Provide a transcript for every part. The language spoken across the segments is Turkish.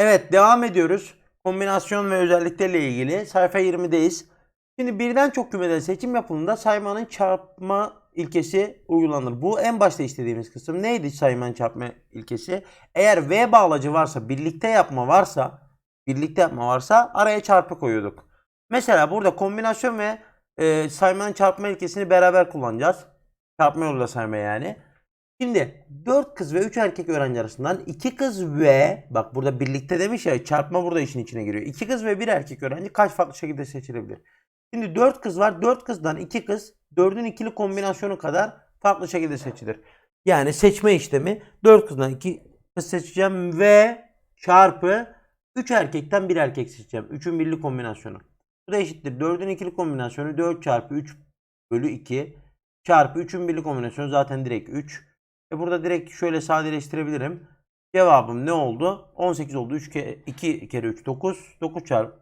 Evet devam ediyoruz. Kombinasyon ve özelliklerle ilgili sayfa 20'deyiz. Şimdi birden çok kümeden seçim yapıldığında saymanın çarpma ilkesi uygulanır. Bu en başta istediğimiz kısım neydi saymanın çarpma ilkesi? Eğer V bağlacı varsa, birlikte yapma varsa, birlikte yapma varsa araya çarpı koyuyorduk. Mesela burada kombinasyon ve e, saymanın çarpma ilkesini beraber kullanacağız. Çarpma yoluyla sayma yani. Şimdi 4 kız ve 3 erkek öğrenci arasından 2 kız ve bak burada birlikte demiş ya çarpma burada işin içine giriyor. 2 kız ve 1 erkek öğrenci kaç farklı şekilde seçilebilir? Şimdi 4 kız var. 4 kızdan 2 kız 4'ün ikili kombinasyonu kadar farklı şekilde seçilir. Yani seçme işlemi 4 kızdan 2 kız seçeceğim ve çarpı 3 erkekten 1 erkek seçeceğim. 3'ün birli kombinasyonu. Bu da eşittir. 4'ün ikili kombinasyonu 4 çarpı 3 bölü 2 çarpı 3'ün birli kombinasyonu zaten direkt 3. E burada direkt şöyle sadeleştirebilirim. Cevabım ne oldu? 18 oldu. 3 kere 2 kere 3 9. 9 çarpı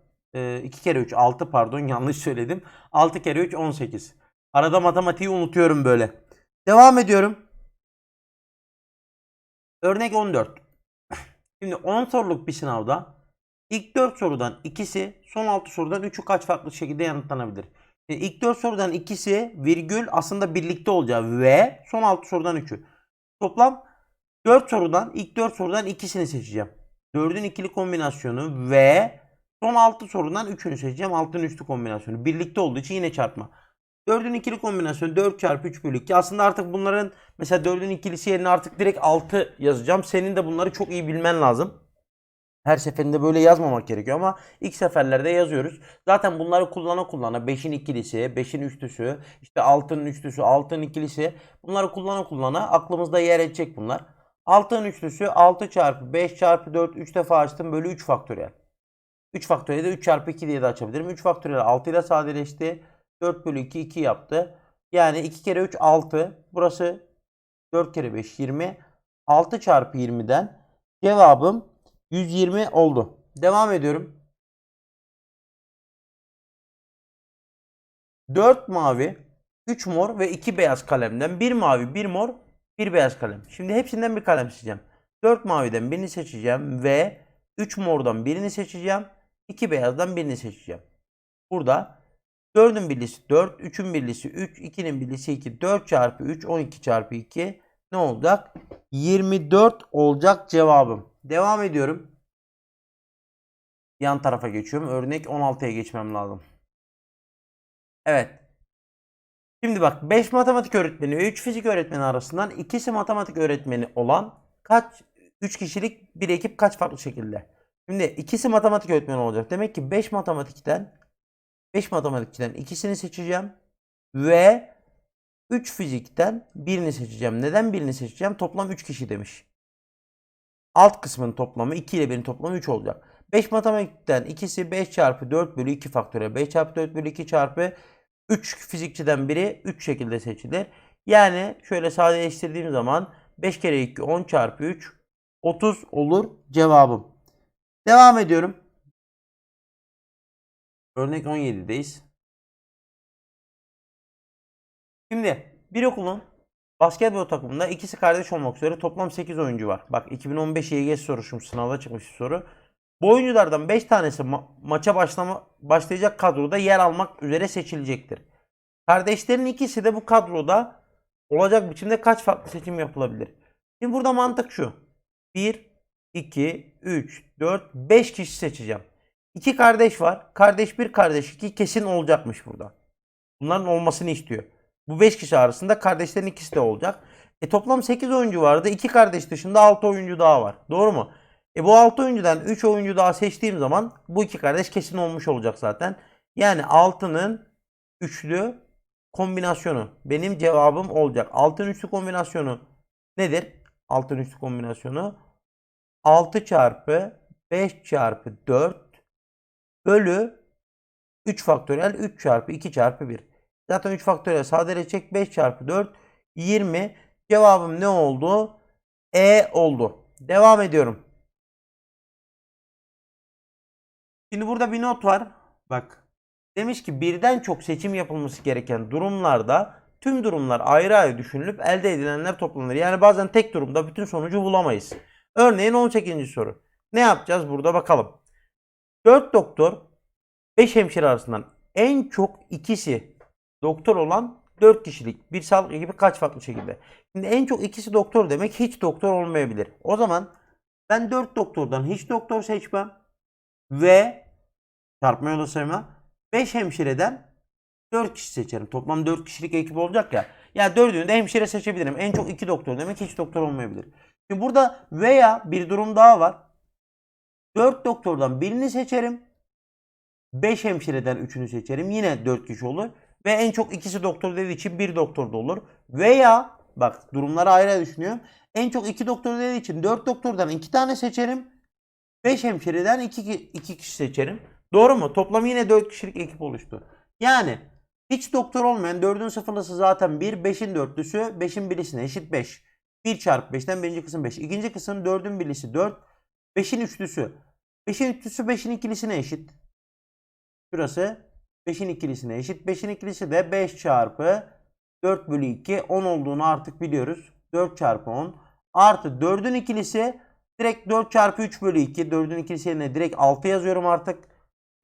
2 kere 3 6 pardon yanlış söyledim. 6 kere 3 18. Arada matematiği unutuyorum böyle. Devam ediyorum. Örnek 14. Şimdi 10 soruluk bir sınavda ilk 4 sorudan ikisi son 6 sorudan 3'ü kaç farklı şekilde yanıtlanabilir? Şimdi ilk 4 sorudan ikisi virgül aslında birlikte olacağı ve son 6 sorudan 3'ü. Toplam 4 sorudan ilk 4 sorudan ikisini seçeceğim. 4'ün ikili kombinasyonu ve son 6 sorudan 3'ünü seçeceğim. 6'ın üstü kombinasyonu. Birlikte olduğu için yine çarpma. 4'ün ikili kombinasyonu 4 çarpı 3 bölü 2. Aslında artık bunların mesela 4'ün ikilisi yerine artık direkt 6 yazacağım. Senin de bunları çok iyi bilmen lazım. Her seferinde böyle yazmamak gerekiyor ama ilk seferlerde yazıyoruz. Zaten bunları kullana kullana 5'in ikilisi, 5'in üçlüsü, işte 6'nın üçlüsü, 6'nın ikilisi bunları kullana kullana aklımızda yer edecek bunlar. 6'nın üçlüsü 6 çarpı 5 çarpı 4 3 defa açtım bölü 3 faktöriyel. 3 faktöriyel de 3 çarpı 2 diye de açabilirim. 3 faktöriyel 6 ile sadeleşti. 4 bölü 2 2 yaptı. Yani 2 kere 3 6. Burası 4 kere 5 20. 6 çarpı 20'den cevabım 120 oldu. Devam ediyorum. 4 mavi, 3 mor ve 2 beyaz kalemden 1 mavi, 1 mor, 1 beyaz kalem. Şimdi hepsinden bir kalem seçeceğim. 4 maviden birini seçeceğim ve 3 mordan birini seçeceğim. 2 beyazdan birini seçeceğim. Burada 4'ün birlisi 4, 3'ün birlisi 3, 2'nin birlisi 2. 4 çarpı 3, 12 çarpı 2 ne olacak? 24 olacak cevabım. Devam ediyorum. Yan tarafa geçiyorum. Örnek 16'ya geçmem lazım. Evet. Şimdi bak 5 matematik öğretmeni ve 3 fizik öğretmeni arasından ikisi matematik öğretmeni olan kaç 3 kişilik bir ekip kaç farklı şekilde? Şimdi ikisi matematik öğretmeni olacak. Demek ki 5 matematikten 5 matematikçiden ikisini seçeceğim ve 3 fizikten birini seçeceğim. Neden birini seçeceğim? Toplam 3 kişi demiş. Alt kısmın toplamı 2 ile 1'in toplamı 3 olacak. 5 matematikten ikisi 5 çarpı 4 bölü 2 faktöriyel. 5 çarpı 4 bölü 2 çarpı 3 fizikçiden biri 3 şekilde seçilir. Yani şöyle sadeleştirdiğim zaman 5 kere 2 10 çarpı 3 30 olur cevabım. Devam ediyorum. Örnek 17'deyiz. Şimdi bir okulun basketbol takımında ikisi kardeş olmak üzere toplam 8 oyuncu var. Bak 2015 YGS soruşum sınavda çıkmış bir soru. Bu oyunculardan 5 tanesi ma- maça başlama başlayacak kadroda yer almak üzere seçilecektir. Kardeşlerin ikisi de bu kadroda olacak biçimde kaç farklı seçim yapılabilir? Şimdi burada mantık şu. 1, 2, 3, 4, 5 kişi seçeceğim. İki kardeş var. Kardeş bir kardeş iki kesin olacakmış burada. Bunların olmasını istiyor. Bu 5 kişi arasında kardeşlerin ikisi de olacak. E toplam 8 oyuncu vardı. 2 kardeş dışında 6 oyuncu daha var. Doğru mu? E bu 6 oyuncudan 3 oyuncu daha seçtiğim zaman bu iki kardeş kesin olmuş olacak zaten. Yani 6'nın üçlü kombinasyonu benim cevabım olacak. 6'nın üçlü kombinasyonu nedir? 6'nın üçlü kombinasyonu 6 çarpı 5 çarpı 4 bölü 3 faktöriyel 3 çarpı 2 çarpı 1. Zaten 3 faktöriyel sadeleşecek 5 çarpı 4 20. Cevabım ne oldu? E oldu. Devam ediyorum. Şimdi burada bir not var. Bak. Demiş ki birden çok seçim yapılması gereken durumlarda tüm durumlar ayrı ayrı düşünülüp elde edilenler toplanır. Yani bazen tek durumda bütün sonucu bulamayız. Örneğin 18. soru. Ne yapacağız burada bakalım. 4 doktor 5 hemşire arasından en çok ikisi doktor olan 4 kişilik bir sağlık ekibi kaç farklı şekilde? Şimdi en çok ikisi doktor demek hiç doktor olmayabilir. O zaman ben 4 doktordan hiç doktor seçmem ve çarpma yolu sayma 5 hemşireden 4 kişi seçerim. Toplam 4 kişilik ekip olacak ya. Ya dördünü de hemşire seçebilirim. En çok 2 doktor demek hiç doktor olmayabilir. Şimdi burada veya bir durum daha var. 4 doktordan birini seçerim. 5 hemşireden 3'ünü seçerim. Yine 4 kişi olur. Ve en çok ikisi doktor dediği için bir doktor da olur. Veya bak durumları ayrı düşünüyorum. En çok 2 doktor dediği için 4 doktordan 2 tane seçerim. 5 hemşireden 2 2 kişi seçerim. Doğru mu? Toplam yine 4 kişilik ekip oluştu. Yani hiç doktor olmayan 4'ün sıfırlısı zaten 1, 5'in dörtlüsü 5'in birisine eşit 5. 1 çarpı 5'ten birinci kısım 5. İkinci kısım 4'ün birisi 4. 5'in üçlüsü. 5'in üçlüsü 5'in ikilisine eşit. Şurası 5'in ikilisine eşit. 5'in ikilisi de 5 çarpı 4 bölü 2 10 olduğunu artık biliyoruz. 4 çarpı 10 artı 4'ün ikilisi direkt 4 çarpı 3 bölü 2. 4'ün ikilisi yerine direkt 6 yazıyorum artık.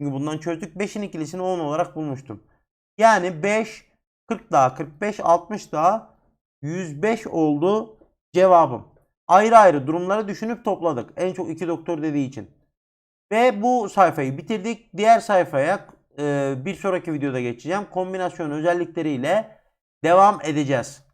Çünkü bundan çözdük. 5'in ikilisini 10 olarak bulmuştum. Yani 5, 40 daha 45, 60 daha 105 oldu cevabım. Ayrı ayrı durumları düşünüp topladık. En çok iki doktor dediği için. Ve bu sayfayı bitirdik. Diğer sayfaya bir sonraki videoda geçeceğim. Kombinasyon özellikleriyle devam edeceğiz.